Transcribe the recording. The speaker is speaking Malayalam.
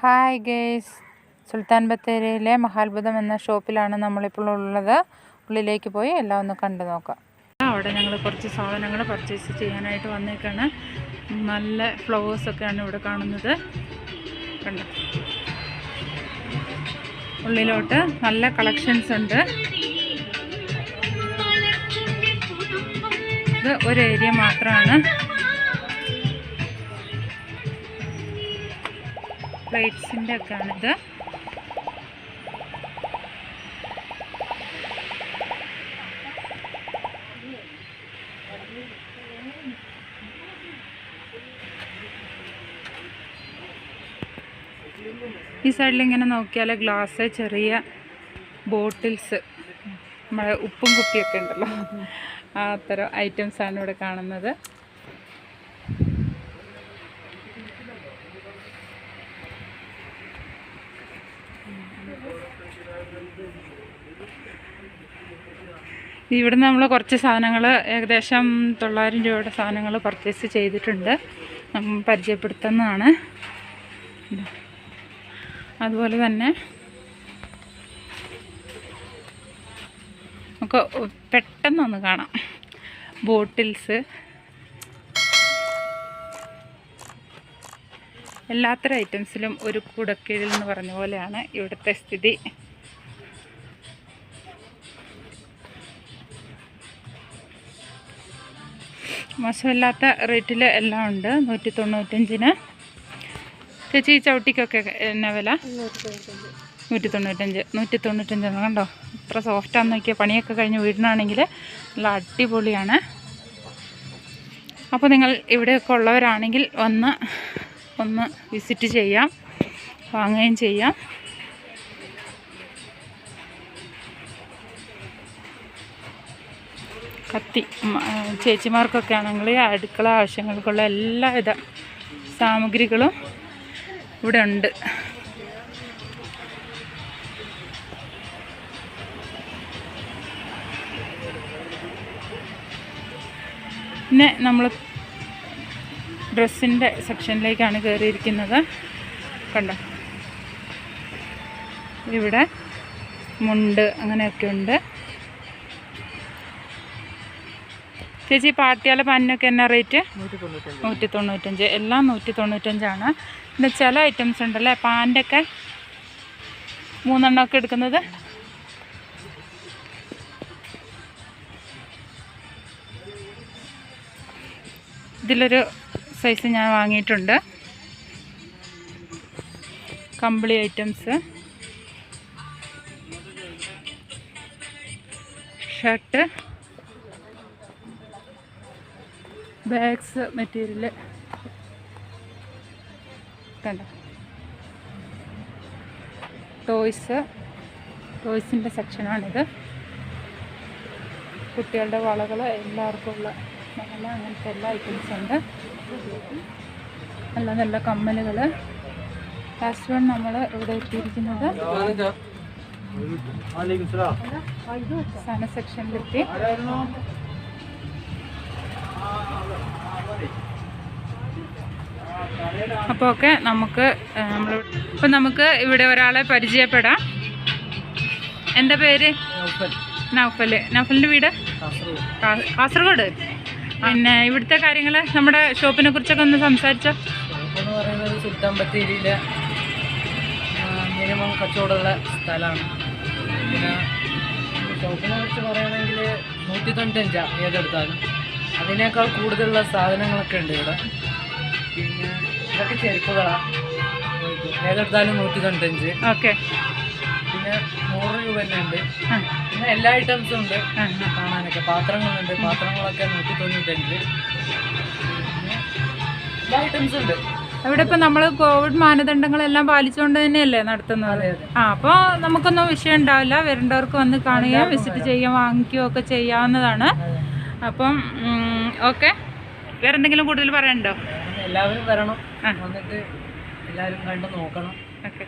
ഹായ് ഗേസ് സുൽത്താൻ ബത്തേരിയിലെ മഹാത്ഭുതം എന്ന ഷോപ്പിലാണ് നമ്മളിപ്പോൾ ഉള്ളത്. ഉള്ളിലേക്ക് പോയി എല്ലാം ഒന്ന് കണ്ടു നോക്കാം. അവിടെ ഞങ്ങൾ കുറച്ച് സാധനങ്ങൾ പർച്ചേസ് ചെയ്യാനായിട്ട് വന്നേക്കാണ്. നല്ല ഫ്ലവേഴ്സൊക്കെയാണ് ഇവിടെ കാണുന്നത്. കണ്ടോ? ഉള്ളിലോട്ട് നല്ല കളക്ഷൻസ് ഉണ്ട്. ഇത് ഒരു ഏരിയ മാത്രമാണ് പ്ലേറ്റ്സിന്റെ ഒക്കെ ആണിത് ഈ സൈഡിൽ ഇങ്ങനെ നോക്കിയാൽ ഗ്ലാസ് ചെറിയ ബോട്ടിൽസ് നമ്മളെ ഉപ്പും കുപ്പിയൊക്കെ ഉണ്ടല്ലോ. അത്തരം ഐറ്റംസാണ് ഇവിടെ കാണുന്നത്. ഇവിടെ നമ്മൾ കുറച്ച് സാധനങ്ങൾ ഏകദേശം തൊള്ളായിരം രൂപയുടെ സാധനങ്ങൾ പർച്ചേസ് ചെയ്തിട്ടുണ്ട്. നമ്മൾ പരിചയപ്പെടുത്തുന്നതാണ്. അതുപോലെ തന്നെ നമുക്ക് പെട്ടെന്നൊന്ന് കാണാം. ബോട്ടിൽസ്. എല്ലാത്തരം ഐറ്റംസിലും ഒരു കുടക്കീഴിൽ എന്ന് പറഞ്ഞ പോലെയാണ് ഇവിടുത്തെ സ്ഥിതി. മോശമില്ലാത്ത റേറ്റിൽ എല്ലാം ഉണ്ട്. നൂറ്റി തൊണ്ണൂറ്റഞ്ചിന് ചേച്ചി ഈ ചവിട്ടിക്കൊക്കെ എന്നാ വില? നൂറ്റി തൊണ്ണൂറ്റഞ്ച് നൂറ്റി തൊണ്ണൂറ്റഞ്ച് കണ്ടോ? ഇത്ര സോഫ്റ്റാന്ന് നോക്കിയാൽ പണിയൊക്കെ കഴിഞ്ഞ് വീടിനാണെങ്കിൽ നല്ല അടിപൊളിയാണ്. അപ്പോൾ നിങ്ങൾ ഇവിടെയൊക്കെ ഉള്ളവരാണെങ്കിൽ വന്ന് ഒന്ന് വിസിറ്റ് ചെയ്യാം. വാങ്ങുകയും ചെയ്യാം. കത്തി. ചേച്ചിമാർക്കൊക്കെ ആണെങ്കിൽ അടുക്കള ആവശ്യങ്ങൾക്കുള്ള എല്ലാവിധ സാമഗ്രികളും ഇവിടെ ഉണ്ട് പിന്നെ നമ്മൾ ഡ്രസ്സിന്റെ സെക്ഷനിലേക്കാണ് കയറിയിരിക്കുന്നത്. കണ്ടോ? ഇവിടെ മുണ്ട് അങ്ങനെയൊക്കെ ഉണ്ട് ചേച്ചി പാട്ടിയാല പാനിനൊക്കെ എന്നാ റേറ്റ്? നൂറ്റി തൊണ്ണൂറ്റഞ്ച് എല്ലാം നൂറ്റി തൊണ്ണൂറ്റഞ്ചാണ് പിന്നെ ചില ഐറ്റംസ് ഉണ്ടല്ലേ? പാന്റെ ഒക്കെ മൂന്നെണ്ണമൊക്കെ എടുക്കുന്നത്. ഇതിലൊരു സൈസ് ഞാൻ വാങ്ങിയിട്ടുണ്ട്. കമ്പിളി ഐറ്റംസ് ഷർട്ട്. ബാഗ്സ് മെറ്റീരിയൽ കണ്ടോ? ടോയ്സ് ടോയ്സിന്റെ സെക്ഷനാണിത് കുട്ടികളുടെ വളകൾ എല്ലാവർക്കും ഉള്ള നല്ല അങ്ങനത്തെ എല്ലാ ഐറ്റംസ് ഉണ്ട്. നല്ല നല്ല കമ്മലുകൾ ലാസ്റ്റ് വൺ നമ്മൾ ഇവിടെ എത്തിയിരിക്കുന്നത് സന സെക്ഷനിലെത്തി അപ്പോൾ ഒക്കെ നമുക്ക് നമ്മൾ ഇപ്പം നമുക്ക് ഇവിടെ ഒരാളെ പരിചയപ്പെടാം. എന്താ പേര്? നൗഫൽ. നൗഫലിന്റെ വീട്? കാസർഗോഡ് പിന്നെ ഇവിടുത്തെ കാര്യങ്ങൾ നമ്മുടെ ഷോപ്പിനെ കുറിച്ചൊക്കെ ഒന്ന് സംസാരിച്ചോ? എന്ന് പറയുന്നത് മിനിമം കച്ചവടമുള്ള സ്ഥലമാണ്. പിന്നെ ഷോപ്പിനെ കുറിച്ച് പറയുകയാണെങ്കിൽ നൂറ്റി തൊണ്ണൂറ്റഞ്ചാണ് ഏതെടുത്താലും. അതിനേക്കാൾ കൂടുതലുള്ള സാധനങ്ങളൊക്കെ ഉണ്ട് ഇവിടെ. പിന്നെ ഇതൊക്കെ ചെരുപ്പുകളാണ് ഏതെടുത്താലും നൂറ്റി തൊണ്ണൂറ്റഞ്ച്. ഓക്കെ. പിന്നെ നൂറ് രൂപ തന്നെ ഉണ്ട്. പിന്നെ എല്ലാ ഐറ്റംസും ഉണ്ട്. കാണാനൊക്കെ പാത്രങ്ങളുണ്ട്. പാത്രങ്ങളൊക്കെ നൂറ്റി തൊണ്ണൂറ്റഞ്ച്. എല്ലാ ഐറ്റംസും ഉണ്ട്. ഇവിടെ ഇപ്പം നമ്മൾ കോവിഡ് മാനദണ്ഡങ്ങളെല്ലാം പാലിച്ചുകൊണ്ട് തന്നെയല്ലേ നടത്തുന്നത്? ആ അപ്പോൾ നമുക്കൊന്നും വിഷയം ഉണ്ടാവില്ല. വരേണ്ടവർക്ക് വന്ന് കാണുകയും വിസിറ്റ് ചെയ്യുകയും വാങ്ങിക്കുകയും ഒക്കെ ചെയ്യാവുന്നതാണ്. അപ്പം ഓക്കെ. വേറെ എന്തെങ്കിലും കൂടുതൽ പറയാനുണ്ടോ? എല്ലാവരും വരണം. എന്നിട്ട് വന്നിട്ട് എല്ലാവരും കണ്ട് നോക്കണം. ഓക്കെ.